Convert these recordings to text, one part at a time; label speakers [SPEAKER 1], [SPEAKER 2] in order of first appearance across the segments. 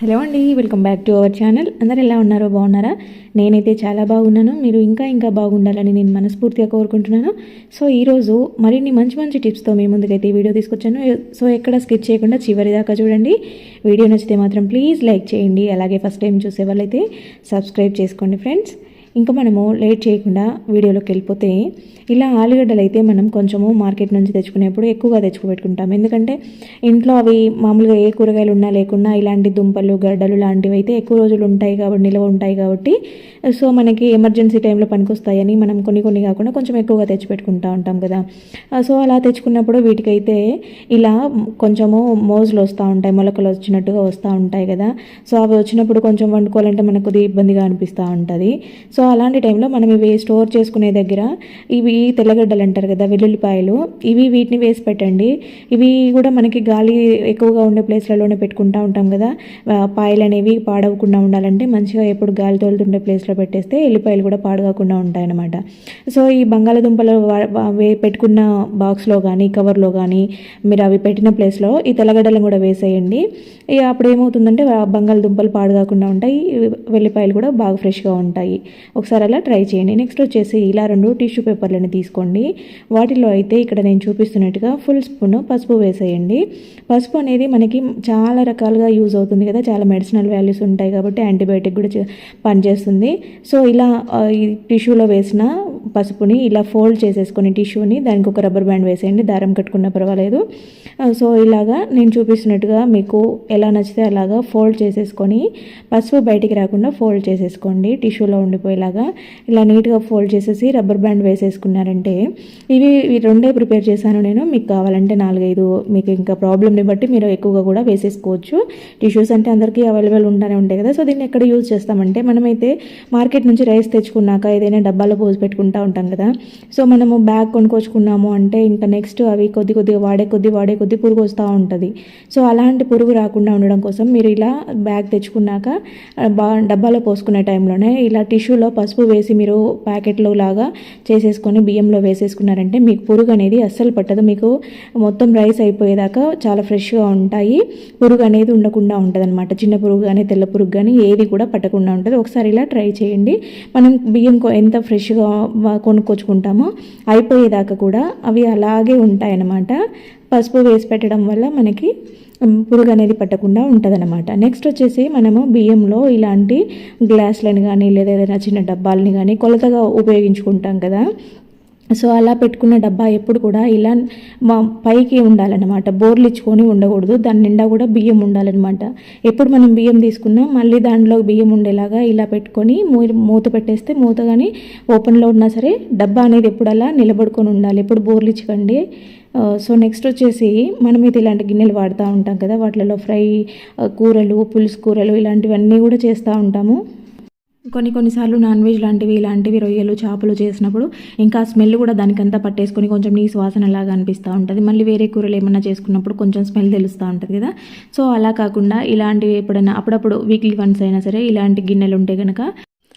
[SPEAKER 1] Hello అండి welcome back to our channel. అందరు ఎలా ఉన్నారో బాగున్నారా? నేనైతే చాలా బాగున్నాను. మీరు ఇంకా ఇంకా బాగుండాలని నేను మనస్ఫూర్తిగా కోరుకుంటున్నాను. సో ఈరోజు మరిన్ని మంచి మంచి టిప్స్తో మీ ముందుకైతే వీడియో తీసుకొచ్చాను. సో ఎక్కడ స్కిప్ చేయకుండా చివరి దాకా చూడండి. వీడియో నచ్చితే మాత్రం ప్లీజ్ లైక్ చేయండి. అలాగే ఫస్ట్ టైం చూసే వాళ్ళైతే సబ్స్క్రైబ్ చేసుకోండి ఫ్రెండ్స్. ఇంకా మనము లేట్ చేయకుండా వీడియోలోకి వెళ్ళిపోతే ఇలా ఆలుగడ్డలు అయితే మనం కొంచెము మార్కెట్ నుంచి తెచ్చుకునేప్పుడు ఎక్కువగా తెచ్చుకోబెట్టుకుంటాం. ఎందుకంటే ఇంట్లో అవి మామూలుగా ఏ కూరగాయలు ఉన్నా లేకున్నా ఇలాంటి దుంపలు గడ్డలు లాంటివి అయితే ఎక్కువ రోజులు ఉంటాయి కాబట్టి నిల్వ ఉంటాయి కాబట్టి సో మనకి ఎమర్జెన్సీ టైంలో పనికొస్తాయని మనం కొన్ని కొన్ని కాకుండా కొంచెం ఎక్కువగా తెచ్చిపెట్టుకుంటూ ఉంటాం కదా. సో అలా తెచ్చుకున్నప్పుడు వీటికైతే ఇలా కొంచెము మోజులు వస్తూ ఉంటాయి మొలకలు వచ్చినట్టుగా వస్తూ ఉంటాయి కదా. సో అవి వచ్చినప్పుడు కొంచెం వండుకోవాలంటే మనకు కొద్దిగా ఇబ్బందిగా అనిపిస్తూ ఉంటుంది. సో అలాంటి టైంలో మనం ఇవి స్టోర్ చేసుకునే దగ్గర ఇవి తెల్లగడ్డలు అంటారు కదా వెల్లుల్లిపాయలు ఇవి వీటిని వేసి పెట్టండి. ఇవి కూడా మనకి గాలి ఎక్కువగా ఉండే ప్లేస్లలోనే పెట్టుకుంటూ ఉంటాం కదా. పాయలు అనేవి పాడవకుండా ఉండాలంటే మంచిగా ఎప్పుడు గాలి తోలుతుండే ప్లేస్లో పెట్టేస్తే ఎల్లిపాయలు కూడా పాడుకోకుండా ఉంటాయన్నమాట. సో ఈ బంగాళదుంపలు వా- వే- పెట్టుకున్న బాక్స్లో కానీ కవర్లో కానీ మీరు అవి పెట్టిన ప్లేస్లో ఈ తెల్లగడ్డలను కూడా వేసేయండి. ఇక అప్పుడు ఏమవుతుందంటే బంగాళదుంపలు పాడుకోకుండా ఉంటాయి వెల్లిపాయలు కూడా బాగా ఫ్రెష్గా ఉంటాయి. ఒకసారి అలా ట్రై చేయండి. నెక్స్ట్ వచ్చేసి ఇలా రెండు టిష్యూ పేపర్లను తీసుకోండి. వాటిలో అయితే ఇక్కడ నేను చూపిస్తున్నట్టుగా ఫుల్ స్పూన్ పసుపు వేసేయండి. పసుపు అనేది మనకి చాలా రకాలుగా యూజ్ అవుతుంది కదా. చాలా మెడిసినల్ వాల్యూస్ ఉంటాయి కాబట్టి యాంటీబయాటిక్ కూడా పనిచేస్తుంది. సో ఇలా ఈ టిష్యూలో వేసిన పసుపుని ఇలా ఫోల్డ్ చేసేసుకొని టిష్యూని దానికి ఒక రబ్బర్ బ్యాండ్ వేసేయండి. దారం కట్టుకున్నా పర్వాలేదు. సో ఇలాగా నేను చూపిస్తున్నట్టుగా మీకు ఎలా నచ్చితే అలాగా ఫోల్డ్ చేసేసుకొని పసుపు బయటికి రాకుండా ఫోల్డ్ చేసేసుకోండి. టిష్యూలో ఉండిపోయేలాగా ఇలా నీట్గా ఫోల్డ్ చేసేసి రబ్బర్ బ్యాండ్ వేసేసుకున్నారంటే ఇవి రెండే ప్రిపేర్ చేశాను నేను. మీకు కావాలంటే నాలుగైదు మీకు ఇంకా ప్రాబ్లమ్ని బట్టి మీరు ఎక్కువగా కూడా వేసేసుకోవచ్చు. టిష్యూస్ అంటే అందరికీ అవైలబుల్ ఉంటానే ఉంటాయి కదా. సో దీన్ని ఎక్కడ యూజ్ చేస్తామంటే మనమైతే మార్కెట్ నుంచి రైస్ తెచ్చుకున్నాక ఏదైనా డబ్బాలో పోసి పెట్టుకుంటా ఉంటాం కదా. సో మనము బ్యాగ్ కొనుక్కొచ్చుకున్నాము అంటే ఇంకా నెక్స్ట్ అవి కొద్ది కొద్దిగా వాడే కొద్ది వాడే కొద్ది పురుగు వస్తూ ఉంటుంది. సో అలాంటి పురుగు రాకుండా ఉండడం కోసం మీరు ఇలా బ్యాగ్ తెచ్చుకున్నాక బా డబ్బాలో పోసుకునే టైంలోనే ఇలా టిష్యూలో పసుపు వేసి మీరు ప్యాకెట్లో లాగా చేసేసుకొని బియ్యంలో వేసేసుకున్నారంటే మీకు పురుగు అనేది అస్సలు పట్టదు. మీకు మొత్తం రైస్ అయిపోయేదాకా చాలా ఫ్రెష్గా ఉంటాయి. పురుగు అనేది ఉండకుండా ఉంటుంది అనమాట చిన్న పురుగు కానీ తెల్ల పురుగు కానీ ఏది కూడా పట్టకుండా ఉంటుంది. ఒకసారి ఇలా ట్రై చేయండి. మనం బియ్యం ఎంత ఫ్రెష్గా కొనుక్కొచ్చుకుంటామో అయిపోయేదాకా కూడా అవి అలాగే ఉంటాయన్నమాట. పసుపు వేసి పెట్టడం వల్ల మనకి పురుగు అనేది పట్టకుండా ఉంటుందన్నమాట. నెక్స్ట్ వచ్చేసి మనము బియ్యంలో ఇలాంటి గ్లాసులను కానీ లేదా ఏదైనా చిన్న డబ్బాలని కానీ కొలతగా ఉపయోగించుకుంటాం కదా. సో అలా పెట్టుకున్న డబ్బా ఎప్పుడు కూడా ఇలా మా పైకి ఉండాలన్నమాట. బోర్లు ఇచ్చుకొని ఉండకూడదు. దాని నిండా కూడా బియ్యం ఉండాలన్నమాట. ఎప్పుడు మనం బియ్యం తీసుకున్నా మళ్ళీ దాంట్లో బియ్యం ఉండేలాగా ఇలా పెట్టుకొని మూ- మూత పెట్టేస్తే మూత కానీ ఓపెన్లో ఉన్నా సరే డబ్బా అనేది ఎప్పుడు అలా నిలబడుకొని ఉండాలి. ఎప్పుడు బోర్లు ఇచ్చకండి. సో నెక్స్ట్ వచ్చేసి మనం అయితే ఇలాంటి గిన్నెలు వాడుతూ ఉంటాం కదా వాటిలలో ఫ్రై కూరలు పులుసు కూరలు ఇలాంటివన్నీ కూడా చేస్తూ ఉంటాము. కొన్ని కొన్నిసార్లు నాన్ వెజ్ లాంటివి ఇలాంటివి రొయ్యలు చేపలు చేసినప్పుడు ఇంకా స్మెల్ కూడా దానికంతా పట్టేసుకొని కొంచెం నీ వాసన లాగా అనిపిస్తూ ఉంటుంది. మళ్ళీ వేరే కూరలు ఏమన్నా చేసుకున్నప్పుడు కొంచెం స్మెల్ తెలుస్తూ ఉంటుంది కదా. సో అలా కాకుండా ఇలాంటివి ఎప్పుడైనా అప్పుడప్పుడు వీక్లీ వన్స్ అయినా సరే ఇలాంటి గిన్నెలు ఉంటే కనుక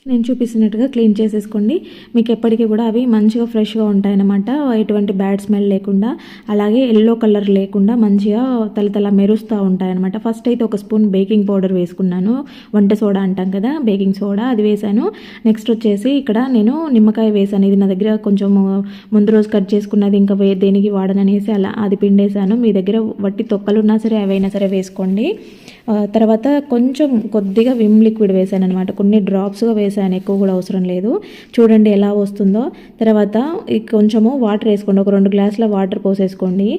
[SPEAKER 1] నేను చూపిస్తున్నట్టుగా క్లీన్ చేసేసుకోండి. మీకు ఎప్పటికీ కూడా అవి మంచిగా ఫ్రెష్గా ఉంటాయన్నమాట. ఎటువంటి బ్యాడ్ స్మెల్ లేకుండా అలాగే ఎల్లో కలర్ లేకుండా మంచిగా తలతల మెరుస్తూ ఉంటాయన్నమాట. ఫస్ట్ అయితే ఒక స్పూన్ బేకింగ్ పౌడర్ వేసుకున్నాను. వంట సోడా అంటాం కదా బేకింగ్ సోడా అది వేసాను నెక్స్ట్ వచ్చేసి ఇక్కడ నేను నిమ్మకాయ వేసాను ఇది నా దగ్గర కొంచెం ముందు రోజు కట్ చేసుకున్నది ఇంకా వే దేనికి వాడననేసి అలా అది పిండేసాను మీ దగ్గర వట్టి తొక్కలు ఉన్నా సరే అవైనా సరే వేసుకోండి. తర్వాత కొంచెం కొద్దిగా విమ్ లిక్విడ్ వేసాను అనమాట కొన్ని డ్రాప్స్గా వేసాను ఎక్కువ కూడా అవసరం లేదు. చూడండి ఎలా వస్తుందో. తర్వాత కొంచెము వాటర్ వేసుకోండి. ఒక రెండు గ్లాసుల వాటర్ పోసేసుకోండి.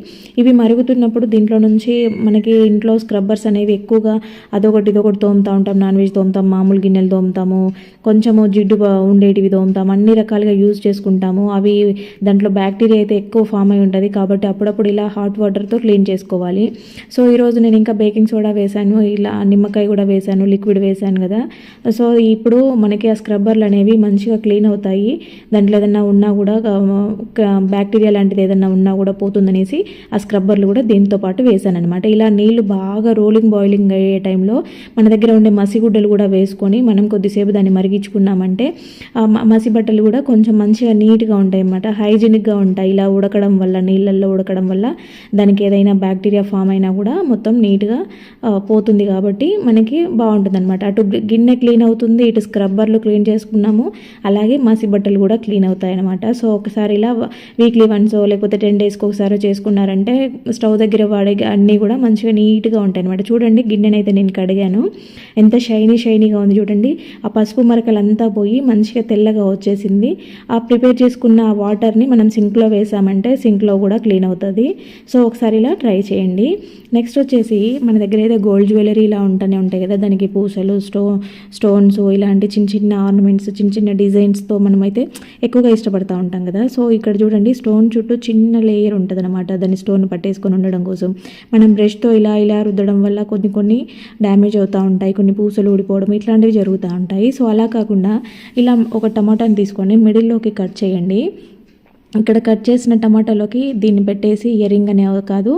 [SPEAKER 1] ఇవి మరుగుతున్నప్పుడు దీంట్లో నుంచి మనకి ఇంట్లో స్క్రబ్బర్స్ అనేవి ఎక్కువగా అదొకటి ఇదొకటి తోముతూ ఉంటాం. నాన్ వెజ్ తోముతాం మామూలు గిన్నెలు తోముతాము కొంచెము జిడ్డు ఉండేటివి తోముతాం అన్ని రకాలుగా యూజ్ చేసుకుంటాము. అవి దాంట్లో బ్యాక్టీరియా అయితే ఎక్కువ ఫామ్ అయి ఉంటుంది కాబట్టి అప్పుడప్పుడు ఇలా హాట్ వాటర్తో క్లీన్ చేసుకోవాలి. సో ఈరోజు నేను ఇంకా బేకింగ్ సోడా వేసాను ఇలా నిమ్మకాయ కూడా వేసాను లిక్విడ్ వేసాను కదా. సో ఇప్పుడు మనకి ఆ స్క్రబ్బర్లు అనేవి మంచిగా క్లీన్ అవుతాయి. దాంట్లో ఏదైనా ఉన్నా కూడా బ్యాక్టీరియా లాంటిది ఏదైనా ఉన్నా కూడా పోతుందనేసి ఆ స్క్రబ్బర్లు కూడా దీంతో పాటు వేసాను అనమాట ఇలా నీళ్ళు బాగా రోలింగ్ బాయిలింగ్ అయ్యే టైంలో మన దగ్గర ఉండే మసిగుడ్డలు కూడా వేసుకొని మనం కొద్దిసేపు దాన్ని మరిగించుకున్నామంటే ఆ మసి బట్టలు కూడా కొంచెం మంచిగా నీట్గా ఉంటాయి అన్నమాట హైజీనిక్గా ఉంటాయి. ఇలా ఉడకడం వల్ల నీళ్ళల్లో ఉడకడం వల్ల దానికి ఏదైనా బ్యాక్టీరియా ఫామ్ అయినా కూడా మొత్తం నీట్గా పోతుంది కాబట్టి మనకి బాగుంటుంది అనమాట అటు గిన్నె క్లీన్ అవుతుంది ఇటు స్క్రబ్బర్ వాటర్లో క్లీన్ చేసుకున్నాము. అలాగే మసి బట్టలు కూడా క్లీన్ అవుతాయి అనమాట సో ఒకసారి ఇలా వీక్లీ వన్స్ లేకపోతే టెన్ డేస్కి ఒకసారి చేసుకున్నారంటే స్టవ్ దగ్గర వాడే అన్నీ కూడా మంచిగా నీట్గా ఉంటాయి అనమాట చూడండి గిన్నెనైతే నేను కడిగాను. ఎంత షైనీ షైనీగా ఉంది చూడండి. ఆ పసుపు మరకలంతా పోయి మంచిగా తెల్లగా వచ్చేసింది. ఆ ప్రిపేర్ చేసుకున్న ఆ వాటర్ని మనం సింక్లో వేసామంటే సింక్లో కూడా క్లీన్ అవుతుంది. సో ఒకసారి ఇలా ట్రై చేయండి. నెక్స్ట్ వచ్చేసి మన దగ్గర ఏదో గోల్డ్ జ్యువెలరీ ఇలా ఉంటూనే ఉంటాయి కదా. దానికి పూసలు స్టో స్టోన్స్ ఇలాంటి చిన్న చిన్న చిన్న ఆర్నమెంట్స్ చిన్న చిన్న డిజైన్స్తో మనమైతే ఎక్కువగా ఇష్టపడతా ఉంటాం కదా. సో ఇక్కడ చూడండి స్టోన్ చుట్టూ చిన్న లేయర్ ఉంటుంది అనమాట దాన్ని స్టోన్ పట్టేసుకొని ఉండడం కోసం. మనం బ్రష్తో ఇలా ఇలా రుద్దడం వల్ల కొన్ని కొన్ని డ్యామేజ్ అవుతూ ఉంటాయి. కొన్ని పూసలు ఊడిపోవడం ఇట్లాంటివి జరుగుతూ ఉంటాయి. సో అలా కాకుండా ఇలా ఒక టమాటాని తీసుకొని మిడిల్లోకి కట్ చేయండి. ఇక్కడ కట్ చేసిన టమాటాలోకి దీన్ని పెట్టేసి ఇయరింగ్ అనే కాదు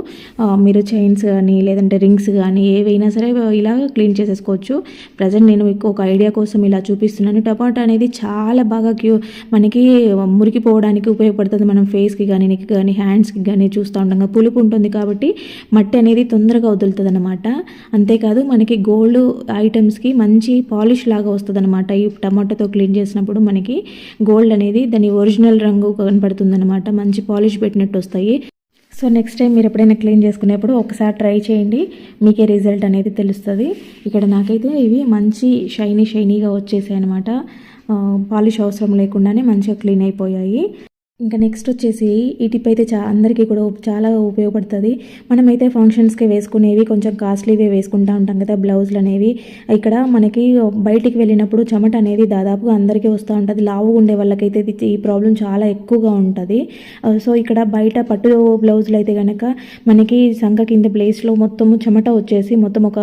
[SPEAKER 1] మీరు చైన్స్ కానీ లేదంటే రింగ్స్ కానీ ఏవైనా సరే ఇలా క్లీన్ చేసేసుకోవచ్చు. ప్రజెంట్ నేను మీకు ఒక ఐడియా కోసం ఇలా చూపిస్తున్నాను. టమాటా అనేది చాలా బాగా క్యూ మనకి మురికిపోవడానికి ఉపయోగపడుతుంది. మనం ఫేస్కి కానీ నెక్ కానీ హ్యాండ్స్కి కానీ చూస్తూ ఉండగా పులుపు ఉంటుంది కాబట్టి మట్టి అనేది తొందరగా వదులుతుంది అనమాట అంతేకాదు మనకి గోల్డ్ ఐటమ్స్కి మంచి పాలిష్ లాగా వస్తుంది అనమాట ఈ టమాటాతో క్లీన్ చేసినప్పుడు మనకి గోల్డ్ అనేది దాని ఒరిజినల్ రంగు కనపడుతుంది. అవుతుందన్నమాట మంచి పాలిష్ పెట్టినట్టు వస్తాయి సో నెక్స్ట్ టైం మీరు ఎప్పుడైనా క్లీన్ చేసుకునేప్పుడు ఒకసారి ట్రై చేయండి. మీకే రిజల్ట్ అనేది తెలుస్తుంది. ఇక్కడ నాకైతే ఇవి మంచి షైనీ షైనీగా వచ్చేసాయి అనమాట పాలిష్ అవసరం లేకుండానే మంచిగా క్లీన్ అయిపోయాయి. ఇంకా నెక్స్ట్ వచ్చేసి ఈ టిప్ అయితే చా అందరికీ కూడా చాలా ఉపయోగపడుతుంది. మనమైతే ఫంక్షన్స్కి వేసుకునేవి కొంచెం కాస్ట్లీవే వేసుకుంటా ఉంటాం కదా బ్లౌజులు అనేవి. ఇక్కడ మనకి బయటికి వెళ్ళినప్పుడు చెమట అనేది దాదాపుగా అందరికీ వస్తూ ఉంటుంది. లావుగా ఉండే వాళ్ళకైతే ఈ ప్రాబ్లం చాలా ఎక్కువగా ఉంటుంది. సో ఇక్కడ బయట పట్టు బ్లౌజులు అయితే కనుక మనకి సంఖ కింద ప్లేస్లో మొత్తము చెమట వచ్చేసి మొత్తం ఒక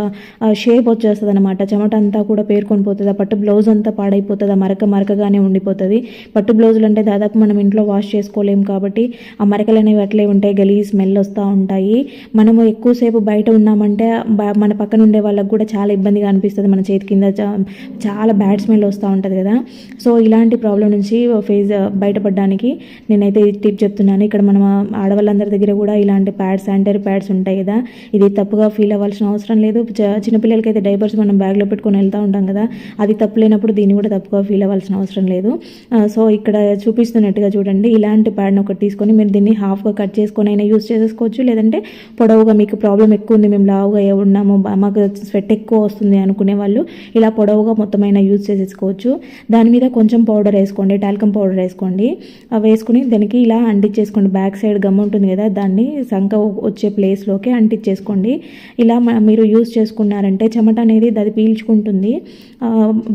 [SPEAKER 1] షేప్ వచ్చేస్తుంది అనమాట చెమట అంతా కూడా పేర్కొని పోతుంది. పట్టు బ్లౌజ్ అంతా పాడైపోతుంది. మరక మరకగానే ఉండిపోతుంది. పట్టు బ్లౌజులు అంటే దాదాపు మనం ఇంట్లో వాష్ చేసుకోలేము కాబట్టి ఆ మరకలు అనేవి అట్లే ఉంటాయి గలీ స్మెల్ వస్తూ ఉంటాయి. మనము ఎక్కువసేపు బయట ఉన్నామంటే మన పక్కన ఉండే వాళ్ళకి కూడా చాలా ఇబ్బందిగా అనిపిస్తుంది. మన చేతి కింద చా- చాలా బ్యాడ్ స్మెల్ వస్తూ ఉంటుంది కదా. సో ఇలాంటి ప్రాబ్లం నుంచి ఫేస్ బయటపడడానికి నేనైతే ఈ టిప్ చెప్తున్నాను. ఇక్కడ మనం ఆడవాళ్ళందరి దగ్గర కూడా ఇలాంటి ప్యాడ్స్ శానిటరీ ప్యాడ్స్ ఉంటాయి కదా. ఇది తప్పుగా ఫీల్ అవ్వాల్సిన అవసరం లేదు. చిన్నపిల్లలకైతే డైపర్స్ మనం బ్యాగ్లో పెట్టుకొని వెళ్తూ ఉంటాం కదా. అది తప్పు లేనప్పుడు దీన్ని కూడా తప్పుగా ఫీల్ అవ్వాల్సిన అవసరం లేదు. సో ఇక్కడ చూపిస్తున్నట్టుగా చూడండి. ఇలాంటి ప్యాడ్ని ఒకటి తీసుకొని మీరు దీన్ని హాఫ్గా కట్ చేసుకొని అయినా యూస్ చేసేసుకోవచ్చు లేదంటే పొడవుగా మీకు ప్రాబ్లం ఎక్కువ ఉంది మేము లావుగా అయ్యి ఉన్నాము మాకు స్వెట్ ఎక్కువ వస్తుంది అనుకునే వాళ్ళు ఇలా పొడవుగా మొత్తం అయినా యూస్ చేసేసుకోవచ్చు. దాని మీద కొంచెం పౌడర్ వేసుకోండి టాల్కమ్ పౌడర్ వేసుకోండి. అవి వేసుకుని దానికి ఇలా అంటించేసుకోండి. బ్యాక్ సైడ్ గమ్ ఉంటుంది కదా దాన్ని సంక వచ్చే ప్లేస్లోకి అంటించేసుకోండి. ఇలా మీరు యూస్ చేసుకున్నారంటే చెమట అనేది అది పీల్చుకుంటుంది.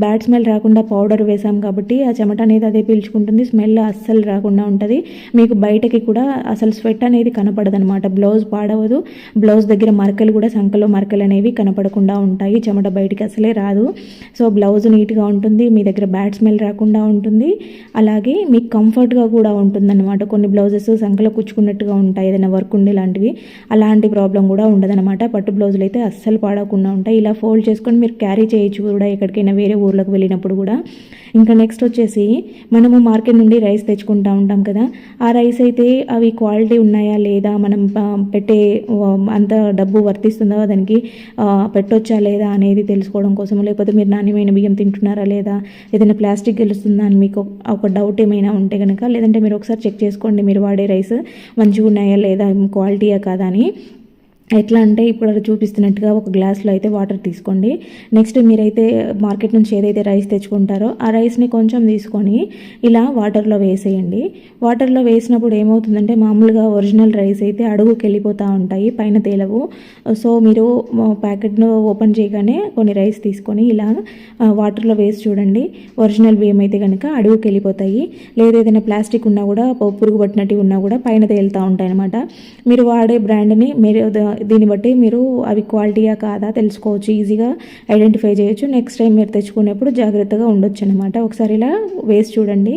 [SPEAKER 1] బ్యాడ్ స్మెల్ రాకుండా పౌడర్ వేసాం కాబట్టి ఆ చెమట అనేది అదే పీల్చుకుంటుంది స్మెల్ అస్సలు రాకుండా ఉంటుంది. మీకు బయటకి కూడా అసలు స్వెట్ అనేది కనపడదు అనమాట బ్లౌజ్ పాడవదు. బ్లౌజ్ దగ్గర మరకలు కూడా సంఖలో మరకలు అనేవి కనపడకుండా ఉంటాయి. చెమట బయటికి అసలే రాదు. సో బ్లౌజ్ నీట్గా ఉంటుంది. మీ దగ్గర బ్యాడ్ స్మెల్ రాకుండా ఉంటుంది. అలాగే మీకు కంఫర్ట్గా కూడా ఉంటుందన్నమాట. కొన్ని బ్లౌజెస్ సంఖలో కుచ్చుకున్నట్టుగా ఉంటాయి. ఏదైనా వర్క్ ఉండే లాంటివి. అలాంటి ప్రాబ్లం కూడా ఉండదన్నమాట. పట్టు బ్లౌజులు అయితే అస్సలు పాడకుండా ఉంటాయి. ఇలా ఫోల్డ్ చేసుకొని మీరు క్యారీ చేయొచ్చు కూడా ఎక్కడికైనా వేరే ఊర్లోకి వెళ్ళినప్పుడు కూడా. ఇంకా నెక్స్ట్ వచ్చేసి మనము మార్కెట్ నుండి రైస్ తెచ్చుకుంటా ఉంటాం. కదా. ఆ రైస్ అయితే అవి క్వాలిటీ ఉన్నాయా లేదా మనం పెట్టే అంత డబ్బు వర్తిస్తుందా దానికి పెట్టొచ్చా లేదా అనేది తెలుసుకోవడం కోసం లేకపోతే మీరు నాణ్యమైన బియ్యం తింటున్నారా లేదా ఏదైనా ప్లాస్టిక్ గెలుస్తుందా అని మీకు ఒక డౌట్ ఏమైనా ఉంటే కనుక లేదంటే మీరు ఒకసారి చెక్ చేసుకోండి మీరు వాడే రైస్ మంచిగా ఉన్నాయా లేదా క్వాలిటీయా కాదా అని. ఎట్లా అంటే ఇప్పుడు అక్కడ చూపిస్తున్నట్టుగా ఒక గ్లాస్లో అయితే వాటర్ తీసుకోండి. నెక్స్ట్ మీరైతే మార్కెట్ నుంచి ఏదైతే రైస్ తెచ్చుకుంటారో ఆ రైస్ని కొంచెం తీసుకొని ఇలా వాటర్లో వేసేయండి. వాటర్లో వేసినప్పుడు ఏమవుతుందంటే మామూలుగా ఒరిజినల్ రైస్ అయితే అడుగుకి వెళ్ళిపోతూ ఉంటాయి పైన తేలవు. సో మీరు ప్యాకెట్ను ఓపెన్ చేయగానే కొన్ని రైస్ తీసుకొని ఇలా వాటర్లో వేసి చూడండి. ఒరిజినల్ బియ్యం అయితే కనుక అడుగుకి వెళ్ళిపోతాయి. లేదా ఏదైనా ప్లాస్టిక్ ఉన్నా కూడా పురుగు పట్టినట్టు ఉన్నా కూడా పైన తేలుతూ ఉంటాయి అనమాట మీరు వాడే బ్రాండ్ని మీరు దీన్ని బట్టి మీరు అవి క్వాలిటీయా కాదా తెలుసుకోవచ్చు ఈజీగా ఐడెంటిఫై చేయొచ్చు. నెక్స్ట్ టైం మీరు తెచ్చుకునేప్పుడు జాగ్రత్తగా ఉండొచ్చు అనమాట ఒకసారి ఇలా వేసి చూడండి.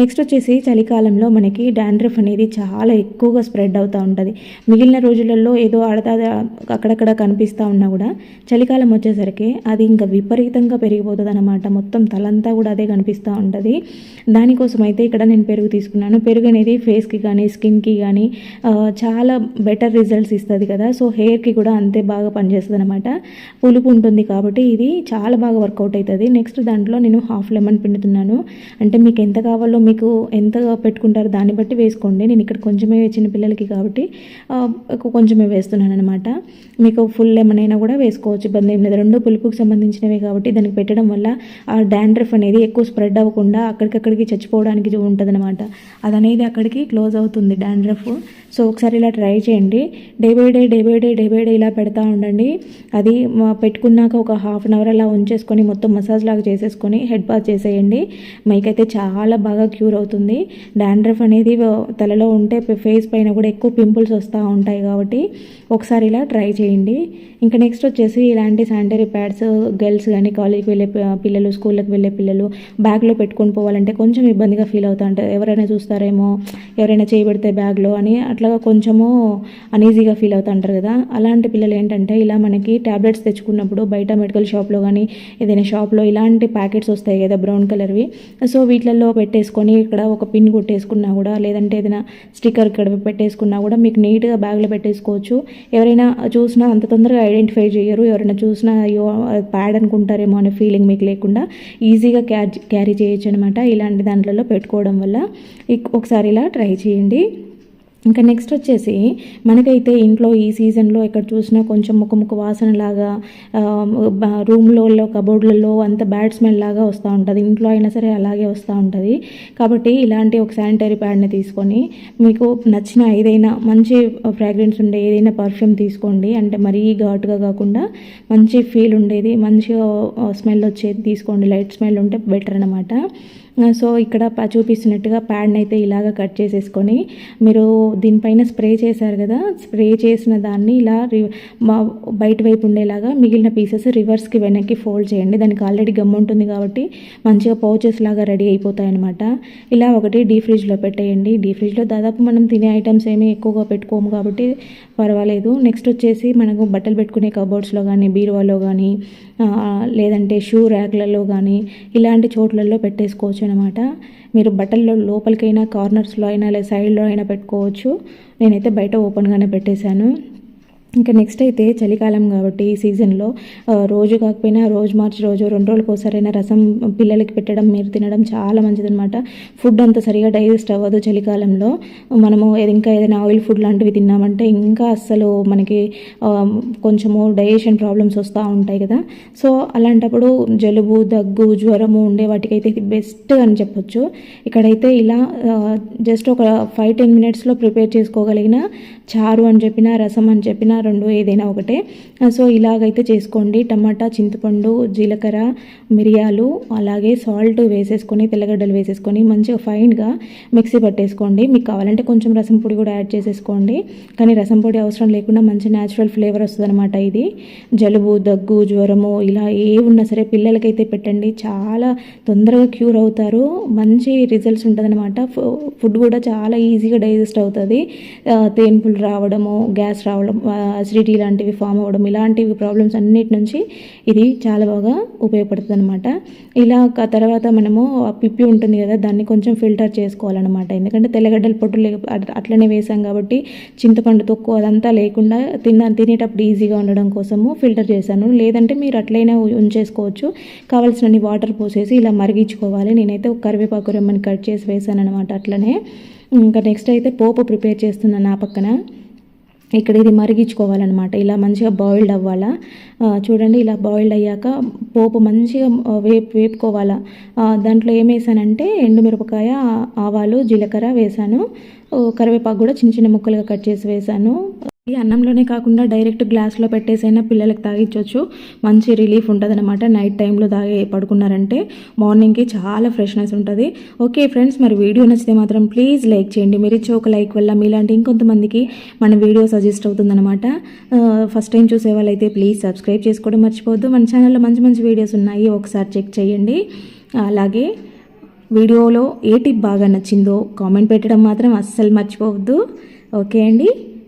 [SPEAKER 1] నెక్స్ట్ వచ్చేసి చలికాలంలో మనకి డాండ్రఫ్ అనేది చాలా ఎక్కువగా స్ప్రెడ్ అవుతూ ఉంటుంది. మిగిలిన రోజులలో ఏదో ఆడతా అక్కడక్కడ కనిపిస్తూ ఉన్నా కూడా చలికాలం వచ్చేసరికి అది ఇంకా విపరీతంగా పెరిగిపోతుంది అనమాట మొత్తం తలంతా కూడా అదే కనిపిస్తూ ఉంటుంది. దానికోసం అయితే ఇక్కడ నేను పెరుగు తీసుకున్నాను. పెరుగు అనేది ఫేస్కి కానీ స్కిన్కి కానీ చాలా బెటర్ రిజల్ట్స్ ఇస్తుంది కదా. సో హెయిర్కి కూడా అంతే బాగా పనిచేస్తుంది అనమాట పులుపు ఉంటుంది కాబట్టి ఇది చాలా బాగా వర్కౌట్ అవుతుంది నెక్స్ట్ దాంట్లో నేను హాఫ్ లెమన్ పిండుతున్నాను. అంటే మీకు ఎంత కావాలో మీకు ఎంత పెట్టుకుంటారో దాన్ని బట్టి వేసుకోండి. నేను ఇక్కడ కొంచెమే చిన్న పిల్లలకి కాబట్టి కొంచెమే వేస్తున్నాను అనమాట మీకు ఫుల్ లెమన్ అయినా కూడా వేసుకోవచ్చు. ఇబ్బంది ఏం లేదు. రెండు పులుపుకి సంబంధించినవే కాబట్టి దానికి పెట్టడం వల్ల ఆ డాండ్రఫ్ అనేది ఎక్కువ స్ప్రెడ్ అవ్వకుండా అక్కడికక్కడికి చచ్చిపోవడానికి ఉంటుంది అనమాట అది అనేది అక్కడికి క్లోజ్ అవుతుంది డాండ్రఫ్. సో ఒకసారి ఇలా ట్రై చేయండి. Day by day day by day day by day ఇలా పెడతా ఉండండి. అది పెట్టుకున్నాక ఒక హాఫ్ అన్ అవర్ అలా ఉంచేసుకొని మొత్తం మసాజ్ లాగా చేసేసుకొని హెడ్ బాత్ చేసేయండి. మీకైతే చాలా బాగా క్యూర్ అవుతుంది. డాండ్రఫ్ అనేది తలలో ఉంటే ఫేస్ పైన కూడా ఎక్కువ పింపుల్స్ వస్తూ ఉంటాయి కాబట్టి ఒకసారి ఇలా ట్రై చేయండి. ఇంకా నెక్స్ట్ వచ్చేసి ఇలాంటి శానిటరీ ప్యాడ్స్ గర్ల్స్ కానీ కాలేజ్కి వెళ్ళే పిల్లలు స్కూళ్ళకి వెళ్ళే పిల్లలు బ్యాగ్లో పెట్టుకొని పోవాలంటే కొంచెం ఇబ్బందిగా ఫీల్ అవుతా ఉంటారు ఎవరైనా చూస్తారేమో ఎవరైనా చేయబెడితే బ్యాగ్లో అని అట్లా కొంచెము అనీజీగా ఫీల్ అవుతూ ఉంటారు కదా? అలాంటి పిల్లలు ఏంటంటే ఇలా మనకి ట్యాబ్లెట్స్ తెచ్చుకున్నప్పుడు బయట మెడికల్ షాప్లో కానీ ఏదైనా షాప్లో ఇలాంటి ప్యాకెట్స్ వస్తాయి కదా బ్రౌన్ కలర్వి. సో వీటిలలో పెట్టేసుకొని ఇక్కడ ఒక పిన్ కొట్టేసుకున్నా కూడా లేదంటే ఏదైనా స్టిక్కర్ ఇక్కడ పెట్టేసుకున్నా కూడా మీకు నీట్గా బ్యాగ్లో పెట్టేసుకోవచ్చు. ఎవరైనా చూసినా అంత తొందరగా ఐడెంటిఫై చేయరు ఎవరైనా చూసినా అయ్యో ప్యాడ్ అనుకుంటారేమో అనే ఫీలింగ్ మీకు లేకుండా ఈజీగా క్యారీ క్యారీ చేయొచ్చు అనమాట ఇలాంటి దాంట్లలో పెట్టుకోవడం వల్ల. ఇక్- ఒకసారి ఇలా ట్రై చేయండి. ఇంకా నెక్స్ట్ వచ్చేసి మనకైతే ఇంట్లో ఈ సీజన్లో ఎక్కడ చూసినా కొంచెం ముఖముఖ వాసన వాసనలాగా రూమ్లలో కబోర్డ్లలో అంత బ్యాడ్ స్మెల్ లాగా వస్తూ ఉంటుంది. ఇంట్లో అయినా సరే అలాగే వస్తూ ఉంటుంది. కాబట్టి ఇలాంటి ఒక శానిటరీ ప్యాడ్ని తీసుకొని మీకు నచ్చిన ఏదైనా మంచి ఫ్రాగ్రెన్స్ ఉండే ఏదైనా పర్ఫ్యూమ్ తీసుకోండి. అంటే మరీ ఘాటుగా కాకుండా మంచి ఫీల్ ఉండేది మంచిగా స్మెల్ వచ్చేది తీసుకోండి. లైట్ స్మెల్ ఉంటే బెటర్ అనమాట సో ఇక్కడ చూపిస్తున్నట్టుగా ప్యాడ్ని అయితే ఇలాగ కట్ చేసేసుకొని మీరు దీనిపైన స్ప్రే చేశారు కదా స్ప్రే చేసిన దాన్ని ఇలా బయట వైపు ఉండేలాగా మిగిలిన పీసెస్ రివర్స్కి వెనక్కి ఫోల్డ్ చేయండి. దానికి ఆల్రెడీ గమ్ ఉంటుంది కాబట్టి మంచిగా పౌచెస్ లాగా రెడీ అయిపోతాయి అనమాట ఇలా ఒకటి డీ ఫ్రిడ్జ్లో పెట్టేయండి. డీ ఫ్రిడ్జ్లో దాదాపు మనం తినే ఐటమ్స్ ఏమీ ఎక్కువగా పెట్టుకోము కాబట్టి పర్వాలేదు. నెక్స్ట్ వచ్చేసి మనకు బట్టలు పెట్టుకునే కబోర్డ్స్లో కానీ బీరువాలో కానీ లేదంటే షూ ర్యాక్లలో కానీ ఇలాంటి చోట్లలో పెట్టేసుకోవచ్చు అనమాట. మీరు బట్టల్లో లోపలికైనా కార్నర్స్లో అయినా లేదా సైడ్లో అయినా పెట్టుకోవచ్చు. నేనైతే బయట ఓపెన్గానే పెట్టేశాను. ఇంకా నెక్స్ట్ అయితే చలికాలం కాబట్టి ఈ సీజన్లో రోజు కాకపోయినా రోజు మార్చి రోజు రెండు రోజులకు ఒకసారైనా రసం పిల్లలకి పెట్టడం మీరు తినడం చాలా మంచిదనమాట ఫుడ్ అంత సరిగా డైజెస్ట్ అవ్వదు చలికాలంలో. మనము ఇంకా ఏదైనా ఆయిల్ ఫుడ్ లాంటివి తిన్నామంటే ఇంకా అస్సలు మనకి కొంచెము డైజెషన్ ప్రాబ్లమ్స్ వస్తూ ఉంటాయి కదా. సో అలాంటప్పుడు జలుబు దగ్గు జ్వరము ఉండే వాటికైతే ఇది బెస్ట్ అని చెప్పొచ్చు. ఇక్కడైతే ఇలా జస్ట్ ఒక ఫైవ్ టెన్ మినిట్స్లో ప్రిపేర్ చేసుకోగలిగిన చారు అని చెప్పిన రసం అని చెప్పిన రెండు ఏదైనా ఒకటే. సో ఇలాగైతే చేసుకోండి. టమాటా చింతపండు జీలకర్ర మిరియాలు అలాగే సాల్ట్ వేసేసుకొని తెల్లగడ్డలు వేసేసుకొని మంచిగా ఫైన్గా మిక్సీ పట్టేసుకోండి. మీకు కావాలంటే కొంచెం రసం పొడి కూడా యాడ్ చేసేసుకోండి. కానీ రసం పొడి అవసరం లేకుండా మంచి న్యాచురల్ ఫ్లేవర్ వస్తుంది ఇది. జలుబు దగ్గు జ్వరము ఇలా ఏ ఉన్నా సరే పిల్లలకైతే పెట్టండి. చాలా తొందరగా క్యూర్ అవుతారు. మంచి రిజల్ట్స్ ఉంటుందన్నమాట. ఫుడ్ కూడా చాలా ఈజీగా డైజెస్ట్ అవుతుంది. ఆ, తేన్పులు రావడము గ్యాస్ రావడం అసిడిటీ లాంటివి ఫామ్ అవ్వడం ఇలాంటివి ప్రాబ్లమ్స్ అన్నిటి నుంచి ఇది చాలా బాగా ఉపయోగపడుతుంది అనమాట ఇలా తర్వాత మనము పిప్పి ఉంటుంది కదా దాన్ని కొంచెం ఫిల్టర్ చేసుకోవాలన్నమాట. ఎందుకంటే తెల్లగడ్డల పొట్టు అట్లనే వేసాం కాబట్టి చింతపండు తొక్కు అదంతా లేకుండా తిన్న తినేటప్పుడు ఈజీగా ఉండడం కోసము ఫిల్టర్ చేశాను. లేదంటే మీరు అట్లయినా ఉంచేసుకోవచ్చు. కావాల్సినన్ని వాటర్ పోసేసి ఇలా మరిగించుకోవాలి. నేనైతే ఒక కరివేపాకు రెమ్మని కట్ చేసి వేసాను అనమాట అట్లనే. ఇంకా నెక్స్ట్ అయితే పోపు ప్రిపేర్ చేస్తున్నాను నా పక్కన. ఇక్కడ ఇది మరిగించుకోవాలన్నమాట. ఇలా మంచిగా బాయిల్డ్ అవ్వాలా? చూడండి ఇలా బాయిల్డ్ అయ్యాక పోపు మంచిగా వేపు వేపుకోవాలా? దాంట్లో ఏం వేసానంటే ఎండుమిరపకాయ ఆవాలు జీలకర్ర వేసాను. కరివేపాకు కూడా చిన్న చిన్న ముక్కలుగా కట్ చేసి వేసాను. ఈ అన్నంలోనే కాకుండా డైరెక్ట్ గ్లాస్లో పెట్టేసైనా పిల్లలకు తాగించవచ్చు మంచి రిలీఫ్ ఉంటుంది అనమాట నైట్ టైంలో తాగి పడుకున్నారంటే మార్నింగ్కి చాలా ఫ్రెష్నెస్ ఉంటుంది. ఓకే ఫ్రెండ్స్ మరి వీడియో నచ్చితే మాత్రం ప్లీజ్ లైక్ చేయండి. మీరు ఇచ్చే ఒక లైక్ వల్ల మీలాంటి ఇంకొంతమందికి మన వీడియో సజెస్ట్ అవుతుందన్నమాట. ఫస్ట్ టైం చూసే వాళ్ళైతే ప్లీజ్ సబ్స్క్రైబ్ చేసుకోవడం మర్చిపోవద్దు. మన ఛానల్లో మంచి మంచి వీడియోస్ ఉన్నాయి. ఒకసారి చెక్ చేయండి. అలాగే వీడియోలో ఏ టిప్ బాగా నచ్చిందో కామెంట్ పెట్టడం మాత్రం అస్సలు మర్చిపోవద్దు. ఓకే అండి.